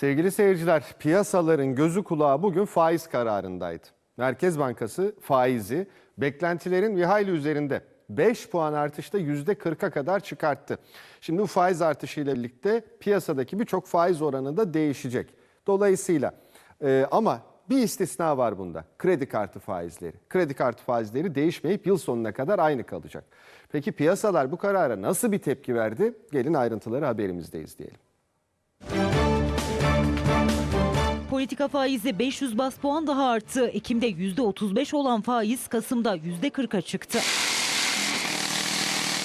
Sevgili seyirciler, piyasaların gözü kulağı bugün faiz kararındaydı. Merkez Bankası faizi beklentilerin bir hayli üzerinde 5 puan artışta %40'a kadar çıkarttı. Şimdi bu faiz artışıyla birlikte piyasadaki birçok faiz oranı da değişecek. Dolayısıyla e, ama bir istisna var bunda. Kredi kartı faizleri. Kredi kartı faizleri değişmeyip yıl sonuna kadar aynı kalacak. Peki piyasalar bu karara nasıl bir tepki verdi? Gelin ayrıntıları haberimizde izleyelim. Politika faizi 500 bas puan daha arttı. Ekim'de %35 olan faiz Kasım'da %40'a çıktı.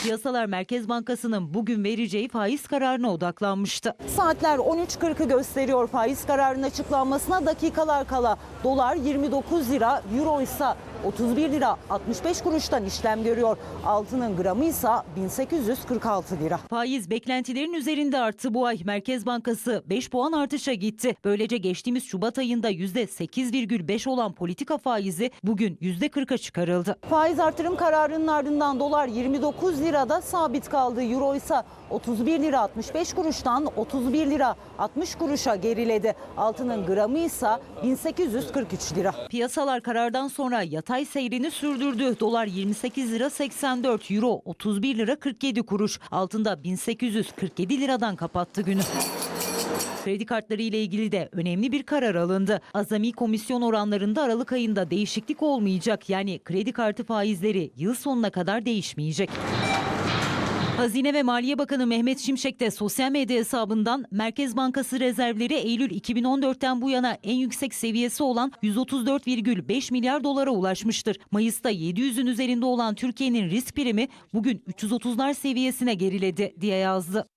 Piyasalar Merkez Bankası'nın bugün vereceği faiz kararına odaklanmıştı. Saatler 13.40'ı gösteriyor faiz kararının açıklanmasına dakikalar kala. Dolar 29 lira, euro ise 31 lira 65 kuruştan işlem görüyor. Altının gramı ise 1846 lira. Faiz beklentilerin üzerinde arttı bu ay. Merkez Bankası 5 puan artışa gitti. Böylece geçtiğimiz Şubat ayında %8,5 olan politika faizi bugün %40'a çıkarıldı. Faiz artırım kararının ardından dolar 29 lirada sabit kaldı. Euro ise 31 lira 65 kuruştan 31 lira 60 kuruşa geriledi. Altının gramı ise 1843 lira. Piyasalar karardan sonra yatay seyrini sürdürdü. Dolar 28 lira 84, euro 31 lira 47 kuruş. Altında 1847 liradan kapattı günü. Kredi kartları ile ilgili de önemli bir karar alındı. Azami komisyon oranlarında Aralık ayında değişiklik olmayacak. Yani kredi kartı faizleri yıl sonuna kadar değişmeyecek. Hazine ve Maliye Bakanı Mehmet Şimşek de sosyal medya hesabından Merkez Bankası rezervleri Eylül 2014'ten bu yana en yüksek seviyesi olan 134,5 milyar dolara ulaşmıştır. Mayıs'ta 700'ün üzerinde olan Türkiye'nin risk primi bugün 330'lar seviyesine geriledi diye yazdı.